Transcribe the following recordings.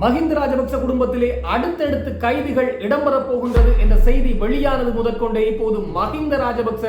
மஹிந்த ராஜபக்ச குடும்பத்திலே அடுத்தடுத்து கைதிகள் இடம்பெறப் போகின்றது என்ற செய்தி வெளியானது முதற்கொண்டே இப்போது மஹிந்த ராஜபக்ச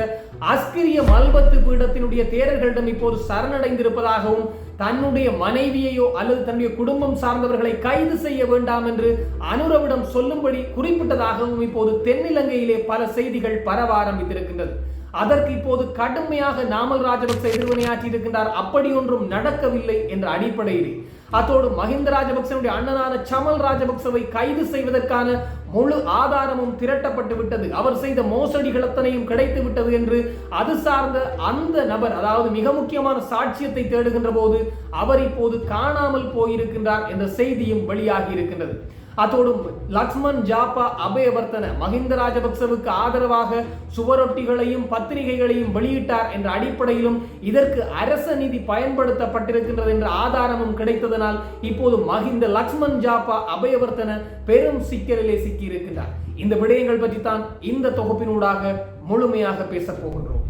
அஸ்கிரிய மல்பத்து பீடத்தினுடைய தேரர்களிடம் இப்போது சரணடைந்திருப்பதாகவும் தன்னுடைய மனைவியையோ அல்லது தன்னுடைய குடும்பம் சார்ந்தவர்களை கைது செய்ய வேண்டாம் என்று அனுரவிடம் சொல்லும்படி குறிப்பிட்டதாகவும் இப்போது தென்னிலங்கையிலே பல செய்திகள் பரவ ஆரம்பித்திருக்கின்றது. அதற்கு இப்போது கடுமையாக நாமல் ராஜபக்ச எதிர்வினையாற்றி இருக்கின்றார் அப்படி ஒன்றும் நடக்கவில்லை என்ற அடிப்படையிலே அத்தோடு மஹிந்த ராஜபக்சனுடைய அண்ணனான சமல் ராஜபக்சவை கைது செய்வதற்கான முழு ஆதாரமும் திரட்டப்பட்டு விட்டது. அவர் செய்த மோசடிகள் அத்தனையும் கிடைத்து விட்டது என்று அது சார்ந்த அந்த நபர் அதாவது மிக முக்கியமான சாட்சியத்தை தேடுகின்ற போது அவர் இப்போது காணாமல் போயிருக்கின்றார் என்ற செய்தியும் வெளியாகி இருக்கின்றது. அதோடும் லக்ஷ்மண் ஜாப்பா அபயவர்த்தன மஹிந்த ராஜபக்சவுக்கு ஆதரவாக சுவரொட்டிகளையும் பத்திரிகைகளையும் வெளியிட்டார் என்ற அடிப்படையிலும் இதற்கு அரச நிதி பயன்படுத்தப்பட்டிருக்கின்றது என்ற ஆதாரமும் கிடைத்ததனால் இப்போது மஹிந்த லக்ஷ்மண் ஜாப்பா அபயவர்த்தன பெரும் சிக்கலிலே சிக்கியிருக்கின்றார் இந்த விடயங்கள் பற்றி தான் இந்த தொகுப்பினூடாக முழுமையாக பேசப் போகின்றோம்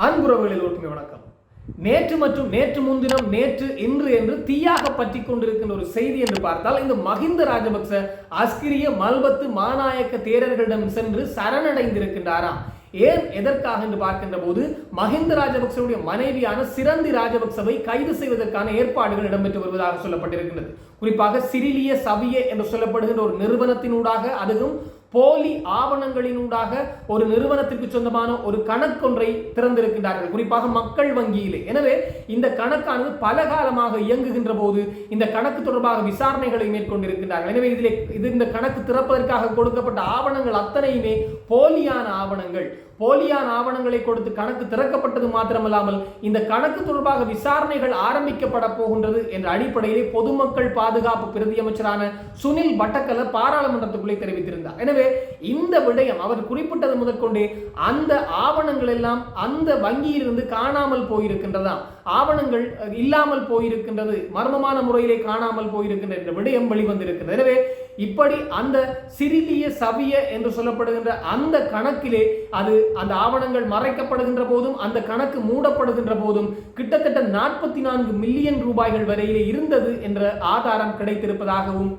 அன்புறவுகளில் ஒற்றுமை வணக்கம் நேற்று மற்றும் நேற்று முன்தினம் நேற்று இன்று என்று தீயாக பற்றி கொண்டிருக்கின்ற ஒரு செய்தி என்று பார்த்தால் இந்த மஹிந்த ராஜபக்ச அஸ்கிரிய மல்பத்து மாநாயக்க தேரர்களிடம் சென்று சரணடைந்திருக்கின்றாராம். ஏன் எதற்காக என்று பார்க்கின்ற போது மஹிந்த ராஜபக்சவுடைய மனைவியான சிரந்தி ராஜபக்சவை கைது செய்வதற்கான ஏற்பாடுகள் இடம்பெற்று வருவதாக சொல்லப்பட்டிருக்கின்றது. குறிப்பாக சிறிலிய சவிய என்று சொல்லப்படுகின்ற ஒரு நிறுவனத்தினூடாக அதுவும் போலி ஆவணங்களினூடாக ஒரு நிறுவனத்திற்கு சொந்தமான ஒரு கணக்கொன்றை திறந்திருக்கின்றார்கள். குறிப்பாக மக்கள் வங்கியிலே. எனவே இந்த கணக்கானது பல காலமாக இயங்குகின்ற போது இந்த கணக்கு தொடர்பாக விசாரணைகளை மேற்கொண்டிருக்கின்றார்கள். எனவே இதிலே இது இந்த கணக்கு திறப்பதற்காக கொடுக்கப்பட்ட ஆவணங்கள் அத்தனையுமே போலியான ஆவணங்கள். போலியான ஆவணங்களை கொடுத்து கணக்கு திறக்கப்பட்டது மாத்திரமல்லாமல் இந்த கணக்கு தொடர்பாக விசாரணைகள் ஆரம்பிக்கப்பட போகின்றது என்ற அடிப்படையிலே பொதுமக்கள் பாதுகாப்பு பிரதி அமைச்சரான சுனில் பட்டக்கல பாராளுமன்றத்துக்குள்ளே தெரிவித்திருந்தார். எனவே இந்த விடயம் அவர் குறிப்பிட்டது முதற்கொண்டே அந்த ஆவணங்கள் எல்லாம் அந்த வங்கியிலிருந்து காணாமல் போயிருக்கின்றதாம் ஆவணங்கள் இல்லாமல் போயிருக்கின்றது மர்மமான முறையிலே காணாமல் போயிருக்கின்ற விடயம் வெளிவந்திருக்கிறது. எனவே இப்படி அந்த சிறிதிய சவிய என்று சொல்லப்படுகின்ற அந்த கணக்கிலே அது அந்த ஆவணங்கள் மறைக்கப்படுகின்ற போதும் அந்த கணக்கு மூடப்படுகின்ற போதும் கிட்டத்தட்ட நாற்பத்தி நான்கு மில்லியன் ரூபாய்கள் வரையிலே இருந்தது என்ற ஆதாரம் கிடைத்திருப்பதாகவும்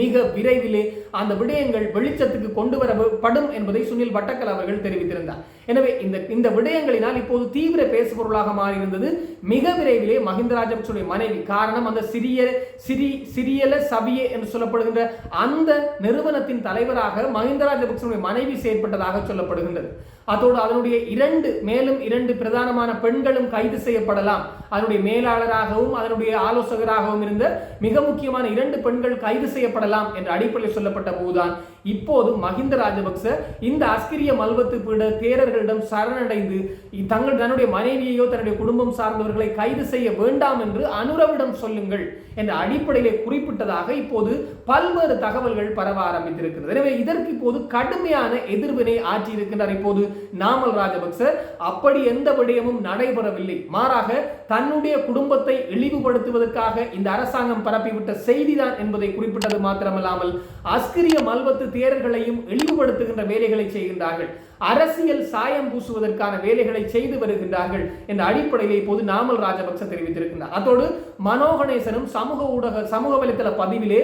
மிக விரைவிலே அந்த விடயங்கள் வெளிச்சத்துக்கு கொண்டு வரப்படும் என்பதை சுனில் வட்டக்கல் அவர்கள் தெரிவித்திருந்தார். எனவே இந்த இந்த விடயங்களினால் இப்போது தீவிர பேசுபொருளாக மாறியிருந்தது. மிக விரைவிலே மஹிந்த ராஜபக்சனுடைய மனைவி காரணம் அந்த சிறிய சிறி சிறியல சபியே என்று சொல்லப்படுகின்ற அந்த நிறுவனத்தின் தலைவராக மஹிந்த ராஜபக்சனுடைய மனைவி செயற்பட்டதாக சொல்லப்படுகின்றது. அதோடு அதனுடைய இரண்டு மேலும் இரண்டு பிரதானமான பெண்களும் கைது செய்யப்படலாம். அதனுடைய மேலாளராகவும் அதனுடைய ஆலோசகராகவும் இருந்த மிக முக்கியமான இரண்டு பெண்கள் கைது செய்யப்படலாம் என்ற அடிப்படையில் சொல்லப்பட்ட போதுதான் இப்போது மஹிந்த ராஜபக்ச இந்த அஸ்கிரிய மல்வத்து பீட தேரர்களிடம் சரணடைந்து தங்கள் தன்னுடைய மனைவியையோ தன்னுடைய குடும்பம் சார்ந்தவர்களை கைது செய்ய வேண்டாம் என்று அனுரவிடம் சொல்லுங்கள் என்ற அடிப்படையிலே குறிப்பிட்டதாக இப்போது பல்வேறு தகவல்கள் பரவ ஆரம்பித்திருக்கிறது. எனவே இதற்கு இப்போது கடுமையான எதிர்வினை ஆற்றியிருக்கின்றார் இப்போது நாமல் ராஜபக்ச. அப்படி எந்த விடயமும் நடைபெறவில்லை. மாறாக தன்னுடைய குடும்பத்தை இழிவுபடுத்துவதற்காக இந்த அரசாங்கம் பரப்பிவிட்ட செய்திதான் என்பதை குறிப்பிட்டது மாத்திரமல்லாமல் அஸ்கிரிய மல்வத்து தேரர்களையும் இழிவுபடுத்துகின்ற வேலைகளை செய்கின்றார்கள். அரசியல் சாயம் பூசுவதற்கான வேலைகளை செய்து வருகின்றார்கள் என்ற அடிப்படையில் இப்போது நாமல் ராஜபக்ச தெரிவித்திருக்கின்றார். அதோடு மனோகணேசனும் சமூக ஊடக சமூக வலைத்தள பதிவிலே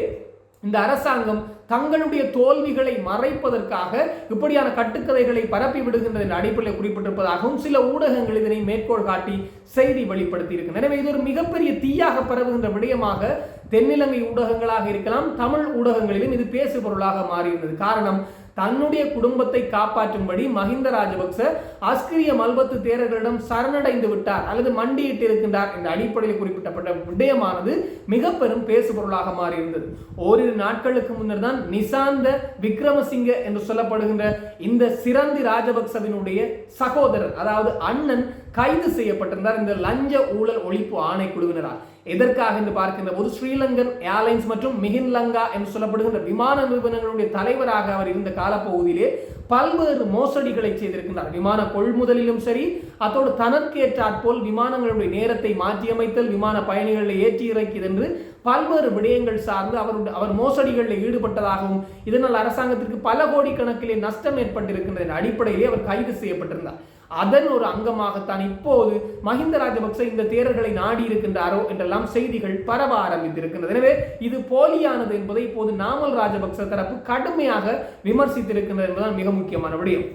இந்த அரசாங்கம் தங்களுடைய தோல்விகளை மறைப்பதற்காக இப்படியான கட்டுக்கதைகளை பரப்பி விடுகின்றது என்ற அடிப்படையில் குறிப்பிட்டிருப்பதாகவும் சில ஊடகங்கள் இதனை மேற்கோள் காட்டி செய்தி வெளிப்படுத்தி இருக்கின்றன எனவே இது ஒரு மிகப்பெரிய தீயாக பரவுகின்ற விடயமாக தென்னிலங்கை ஊடகங்களாக இருக்கலாம் தமிழ் ஊடகங்களிலும் இது பேசு பொருளாக மாறியிருந்தது காரணம் தன்னுடைய குடும்பத்தை காப்பாற்றும்படி மஹிந்த ராஜபக்ச அஸ்கிரிய மல்பத்து தேரர்களிடம் சரணடைந்து விட்டார். அல்லது மண்டியிட்டு இருக்கின்றார் என்ற அடிப்படையில் குறிப்பிட்டப்பட்ட விடயமானது மிக பெரும் பேசுபொருளாக மாறியிருந்தது. ஓரிரு நாட்களுக்கு முன்னர் தான் நிசாந்த விக்ரமசிங்க என்று சொல்லப்படுகின்ற இந்த சிறந்தி ராஜபக்சவினுடைய சகோதரர் அதாவது அண்ணன் கைது செய்யப்பட்டிருந்தார் இந்த லஞ்ச ஊழல் ஒழிப்பு ஆணைக்குழுவினரால். எதற்காக என்று பார்க்கின்ற போது ஸ்ரீலங்கன் ஏர்லைன்ஸ் மற்றும் மிகின் லங்கா என்று சொல்லப்படுகின்ற விமான நிறுவனங்களுடைய தலைவராக அவர் இருந்த காலப்பகுதியிலே பல்வேறு மோசடிகளை செய்திருக்கின்றார். விமான கொள்முதலிலும் சரி அதோடு தனக்கேற்றாற்போல் விமானங்களுடைய நேரத்தை மாற்றியமைத்தல் விமான பயணிகளை ஏற்றி இறக்கியது என்று பல்வேறு விடயங்கள் சார்ந்து அவருடைய அவர் மோசடிகளில் ஈடுபட்டதாகவும் இதனால் அரசாங்கத்திற்கு பல கோடி கணக்கிலே நஷ்டம் ஏற்பட்டிருக்கின்ற அடிப்படையிலே அவர் கைது செய்யப்பட்டிருந்தார். அதன் ஒரு அங்கமாகத்தான் இப்போது மஹிந்த ராஜபக்ச இந்த தேரர்களை நாடி இருக்கின்றாரோ என்றெல்லாம் செய்திகள் பரவ ஆரம்பித்திருக்கின்றது. எனவே இது போலியானது என்பதை இப்போது நாமல் ராஜபக்ச தரப்பு கடுமையாக விமர்சித்திருக்கின்றது என்பதுதான் மிக முக்கியமான விடயம்.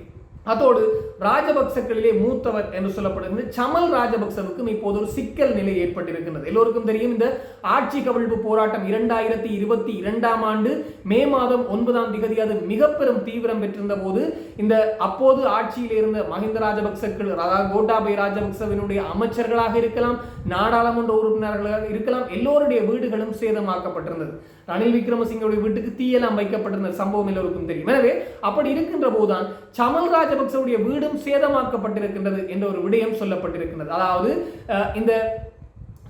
அதோடு ராஜபக்சக்களிலே மூத்தவர் என்று சொல்லப்படுகிறது. சமல் ராஜபக்சவுக்கும் இப்போது ஒரு சிக்கல் நிலை ஏற்பட்டிருக்கின்றது. எல்லோருக்கும் தெரியும் இந்த ஆட்சி கவிழ்ப்பு போராட்டம் இரண்டாயிரத்தி இருபத்தி இரண்டாம் ஆண்டு மே மாதம் ஒன்பதாம் திகதி அது மிக பெரும் தீவிரம் பெற்றிருந்த போது இந்த அப்போது ஆட்சியில் இருந்த மஹிந்த ராஜபக்சக்கள் அதாவது கோட்டாபய ராஜபக்சவினுடைய அமைச்சர்களாக இருக்கலாம் நாடாளுமன்ற உறுப்பினர்களாக இருக்கலாம் எல்லோருடைய வீடுகளும் சேதமாக்கப்பட்டிருந்தது. ரணில் விக்ரமசிங்கோடைய வீட்டுக்கு தீயெல்லாம் வைக்கப்பட்டிருந்த சம்பவம் எல்லோருக்கும் தெரியும். எனவே அப்படி இருக்கின்ற போதுதான் சமல் ராஜபக்சவுடைய வீடும் சேதமாக்கப்பட்டிருக்கின்றது என்ற ஒரு விடயம் சொல்லப்பட்டிருக்கின்றது. அதாவது அஹ், இந்த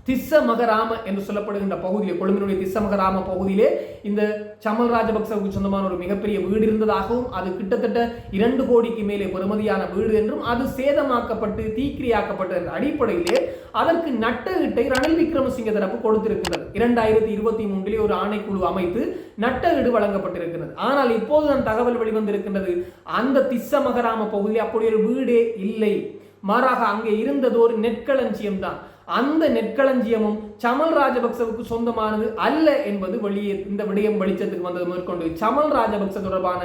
திஸ்ஸ மகராம என்று சொல்லப்படுகின்ற பகுதியிலே கொழும்பினுடைய திஸ்ஸமகராம பகுதியிலே இந்த சமல் ராஜபக்சவுக்கு சொந்தமான ஒரு மிகப்பெரிய வீடு இருந்ததாகவும் அது கிட்டத்தட்ட இரண்டு கோடிக்கு மேலே பெறுமதியான வீடு என்றும் அது சேதமாக்கப்பட்டு தீக்கிரியாக்கப்பட்ட அடிப்படையிலே அதற்கு நட்டஈட்டை ரணில் விக்ரமசிங்க தரப்பு கொடுத்திருக்கிறது இரண்டாயிரத்தி இருபத்தி மூன்றிலே ஒரு ஆணைக்குழு அமைத்து நட்டஈடு வழங்கப்பட்டிருக்கிறது ஆனால் இப்போது நான் தகவல் வெளிவந்திருக்கின்றது. அந்த திஸ்ஸமகராம பகுதியில் அப்படி ஒரு வீடே இல்லை. மாறாக அங்கே இருந்தது ஒரு நெற்களஞ்சியம் தான் அந்த நெற்களஞ்சியமும் சமல் ராஜபக்சவுக்கு சொந்தமானது அல்ல என்பது வெளியே இந்த விடயம் வெளிச்சத்துக்கு வந்தது மேற்கொண்டு சமல் ராஜபக்ச தொடர்பான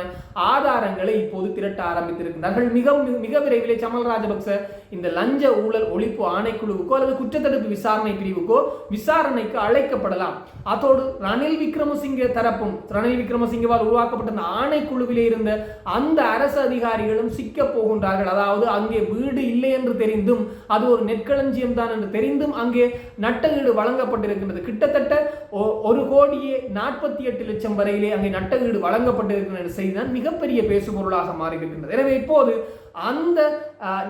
ஆதாரங்களை இப்போது திரட்ட ஆரம்பித்திருக்கிறார்கள். மிக மிக விரைவிலே சமல் ராஜபக்ச இந்த லஞ்ச ஊழல் ஒழிப்பு ஆணைக்குழுவுக்கோ அல்லது குற்றத்தடுப்பு விசாரணை பிரிவுக்கோ விசாரணைக்கு அழைக்கப்படலாம். அதோடு ரணில் விக்ரமசிங்க தரப்பும் ரணில் விக்ரமசிங்கவால் உருவாக்கப்பட்ட அந்த ஆணைக்குழுவிலே இருந்த அந்த அரசு அதிகாரிகளும் சிக்க போகின்றார்கள். அதாவது அங்கே வீடு இல்லை என்று தெரிந்தும் அது ஒரு நெற்களஞ்சியம் தான் என்று தெரிந்தும் அங்கே நட்டகீடு வழங்கப்பட்டிருக்கின்றது. கிட்டத்தட்ட ஒ- ஒரு கோடியே நாற்பத்தி எட்டு லட்சம் வரையிலே அங்கே நட்டகீடு வழங்கப்பட்டிருக்கின்ற செய்திதான் மிகப்பெரிய பேசுபொருளாக மாறியிருக்கின்றது. எனவே இப்போது அந்த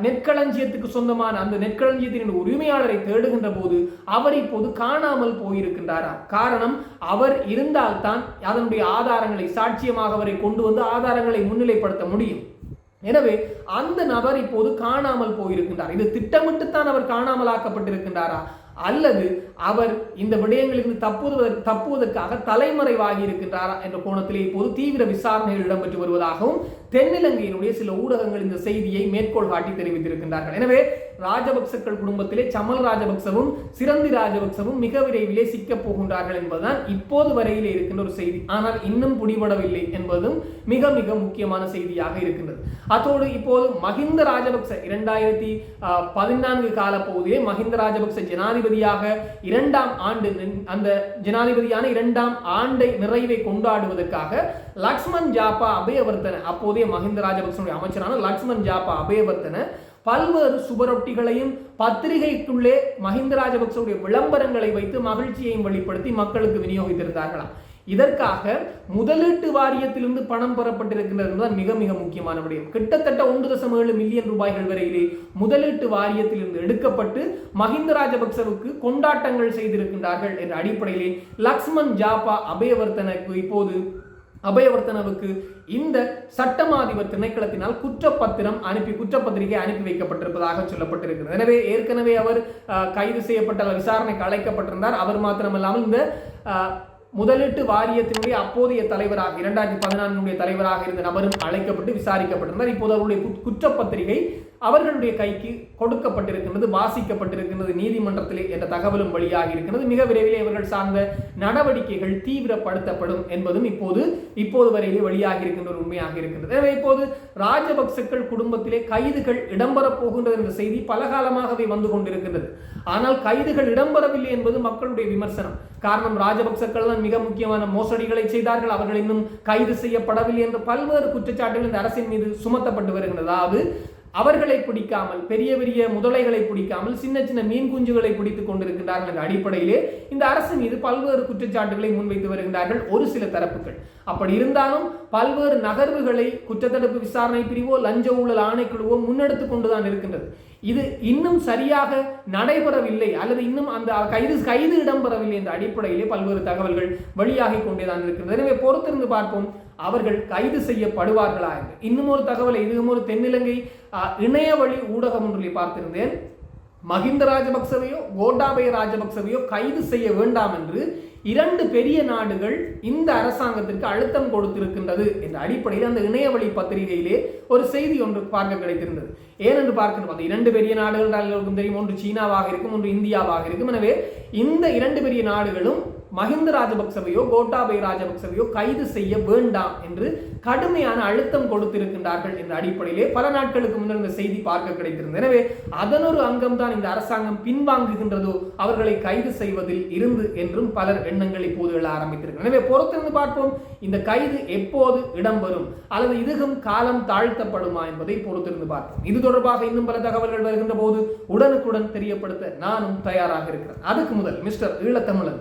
நெற்களஞ்சியத்துக்கு சொந்தமான அந்த நெற்களஞ்சியத்தின் உரிமையாளரை தேடுகின்ற போது அவர் இப்போது காணாமல் போயிருக்கின்றாரா? காரணம் அவர் இருந்தால்தான் அதனுடைய ஆதாரங்களை சாட்சியமாக அவரை கொண்டு வந்து ஆதாரங்களை முன்னிலைப்படுத்த முடியும். எனவே அந்த நபர் இப்போது காணாமல் போயிருக்கின்றார். இது திட்டமிட்டுத்தான் அவர் காணாமல் ஆக்கப்பட்டிருக்கின்றாரா அல்லது அவர் இந்த விடயங்களிலிருந்து தப்புவதற்கு தப்புவதற்காக தலைமறைவாகி இருக்கின்றாரா என்ற கோணத்திலே இப்போது தீவிர விசாரணைகள் இடம்பெற்று வருவதாகவும் தென்னிலங்கையினுடைய சில ஊடகங்கள் இந்த செய்தியை மேற்கோள் காட்டி தெரிவித்திருக்கின்றார்கள். எனவே ராஜபக்சக்கள் குடும்பத்திலே சமல் ராஜபக்சவும் சிரந்தி ராஜபக்சவும் மிக விரைவிலே சிக்கப் போகின்றார்கள் என்பதுதான் இப்போது வரையிலே இருக்கின்ற ஒரு செய்தி. ஆனால் இன்னும் புடிபடவில்லை என்பதும் மிக மிக முக்கியமான செய்தியாக இருக்கின்றது. அதோடு இப்போது மஹிந்த ராஜபக்ச இரண்டாயிரத்தி பதினான்கு கால பகுதியிலே மஹிந்த ராஜபக்ச ஜனாதிபதியாக இரண்டாம் ஆண்டு அந்த ஜனாதிபதியான இரண்டாம் ஆண்டை நிறைவை கொண்டாடுவதற்காக லக்ஷ்மண் ஜாப்பா அபயவர்த்தன அப்போதைய மஹிந்த ராஜபக்சனுடைய அமைச்சரான லக்ஷ்மண் ஜாப்பா அபயவர்த்தன பல்வேறு சுபரொட்டிகளையும் பத்திரிகைக்குள்ளே மஹிந்த ராஜபக்சவுடைய விளம்பரங்களை வைத்து மகிழ்ச்சியையும் வெளிப்படுத்தி மக்களுக்கு விநியோகித்திருந்தார்களாம். இதற்காக முதலீட்டு வாரியத்திலிருந்து பணம் பெறப்பட்டிருக்கின்றது என்பதுதான் மிக மிக முக்கியமான விடயம். கிட்டத்தட்ட ஒன்று தசம் ஏழு மில்லியன் ரூபாய்கள் வரையிலே முதலீட்டு வாரியத்திலிருந்து எடுக்கப்பட்டு மஹிந்த ராஜபக்சவுக்கு கொண்டாட்டங்கள் செய்திருக்கின்றார்கள் என்ற அடிப்படையிலே லக்ஷ்மண் ஜாப்பா அபயவர்த்தனுக்கு இப்போது அபயவர்த்தனவுக்கு இந்த சட்டமாதிபர் திணைக்களத்தினால் குற்றப்பத்திரம் அனுப்பி குற்றப்பத்திரிகை அனுப்பி வைக்கப்பட்டிருப்பதாக சொல்லப்பட்டிருக்கிறது. எனவே ஏற்கனவே அவர் கைது செய்யப்பட்ட விசாரணைக்கு அழைக்கப்பட்டிருந்தார். அவர் மாத்திரமல்லாமல் இந்த முதலீட்டு வாரியத்தினுடைய அப்போதைய தலைவராக இரண்டாயிரத்தி பதினான்குடைய தலைவராக இருந்த நபரும் அழைக்கப்பட்டு விசாரிக்கப்பட்டிருந்தார். இப்போது அவருடைய குற்றப்பத்திரிகை அவர்களுடைய கைக்கு கொடுக்கப்பட்டிருக்கின்றது வாசிக்கப்பட்டிருக்கின்றது நீதிமன்றத்திலே என்ற தகவலும் வெளியாகி இருக்கிறது மிக விரைவிலே இவர்கள் சார்ந்த நடவடிக்கைகள் தீவிரப்படுத்தப்படும் என்பதும் இப்போது இப்போது வரையிலே வெளியாகி இருக்கின்ற ஒரு உண்மையாக இருக்கின்றது. எனவே இப்போது ராஜபக்சக்கள் குடும்பத்திலே கைதுகள் இடம்பெறப் போகின்றது என்ற செய்தி பல காலமாகவே வந்து கொண்டிருக்கின்றது. ஆனால் கைதுகள் இடம்பெறவில்லை என்பது மக்களுடைய விமர்சனம். காரணம் ராஜபக்சக்கள் தான் மிக முக்கியமான மோசடிகளை செய்தார்கள். அவர்கள் இன்னும் கைது செய்யப்படவில்லை என்ற பல்வேறு குற்றச்சாட்டுகள் இந்த அரசின் மீது சுமத்தப்பட்டு வருகின்றது. அதாவது அவர்களை பிடிக்காமல் பெரிய பெரிய முதலைகளை பிடிக்காமல் சின்ன சின்ன மீன் குஞ்சுகளை பிடித்துக் கொண்டிருக்கின்றார்கள் என்ற அடிப்படையிலே இந்த அரசு மீது பல்வேறு குற்றச்சாட்டுகளை முன்வைத்து வருகின்றார்கள் ஒரு சில தரப்புகள். அப்படி இருந்தாலும் பல்வேறு நகர்வுகளை குற்றத்தடுப்பு விசாரணை பிரிவோ லஞ்ச ஊழல் ஆணைக்குழுவோ முன்னெடுத்து கொண்டுதான் இருக்கின்றது. இது இன்னும் சரியாக நடைபெறவில்லை அல்லது இன்னும் அந்த கைது கைது இடம்பெறவில்லை என்ற அடிப்படையிலே பல்வேறு தகவல்கள் வெளியாகி கொண்டேதான் இருக்கிறது. எனவே பொறுத்திருந்து பார்ப்போம் அவர்கள் கைது செய்யப்படுவார்களா என்று. இன்னும் ஒரு தகவலை இதுவும் ஒரு தென்னிலங்கை அஹ், இணைய வழி ஊடகம் ஒன்றில் பார்த்திருந்தேன். மஹிந்த ராஜபக்சவையோ கோட்டாபய ராஜபக்சவையோ கைது செய்ய வேண்டாம் என்று இரண்டு பெரிய நாடுகள் இந்த அரசாங்கத்திற்கு அழுத்தம் கொடுத்திருக்கின்றது என்ற அடிப்படையில் அந்த இணையவழி பத்திரிகையிலே ஒரு செய்தி ஒன்று பார்க்க கிடைத்திருந்தது. ஏனென்று பார்க்கணும். அந்த இரண்டு பெரிய நாடுகள் தெரியும். ஒன்று சீனாவாக இருக்கும் ஒன்று இந்தியாவாக இருக்கும். எனவே இந்த இரண்டு பெரிய நாடுகளும் மஹிந்த ராஜபக்சவையோ கோட்டாபய ராஜபக்சவையோ கைது செய்ய வேண்டாம் என்று கடுமையான அழுத்தம் கொடுத்திருக்கின்றார்கள் என்ற அடிப்படையிலே பல நாட்களுக்கு முன்னர் இந்த செய்தி பார்க்க கிடைத்திருந்தது. எனவே அதனொரு அங்கம் தான் இந்த அரசாங்கம் பின்வாங்குகின்றதோ அவர்களை கைது செய்வதில் இருந்து என்றும் பலர் எண்ணங்கள் இப்போது எழ ஆரம்பித்திருக்கிறது எனவே பொறுத்திருந்து பார்ப்போம் இந்த கைது எப்போது இடம்பெறும் அல்லது இதுகும் காலம் தாழ்த்தப்படுமா என்பதை பொறுத்திருந்து பார்ப்போம். இது தொடர்பாக இன்னும் பல தகவல்கள் வருகின்ற போது உடனுக்குடன் தெரியப்படுத்த நானும் தயாராக இருக்கிறேன். அதுக்கு முதல் மிஸ்டர் ஈழத்தமிழன்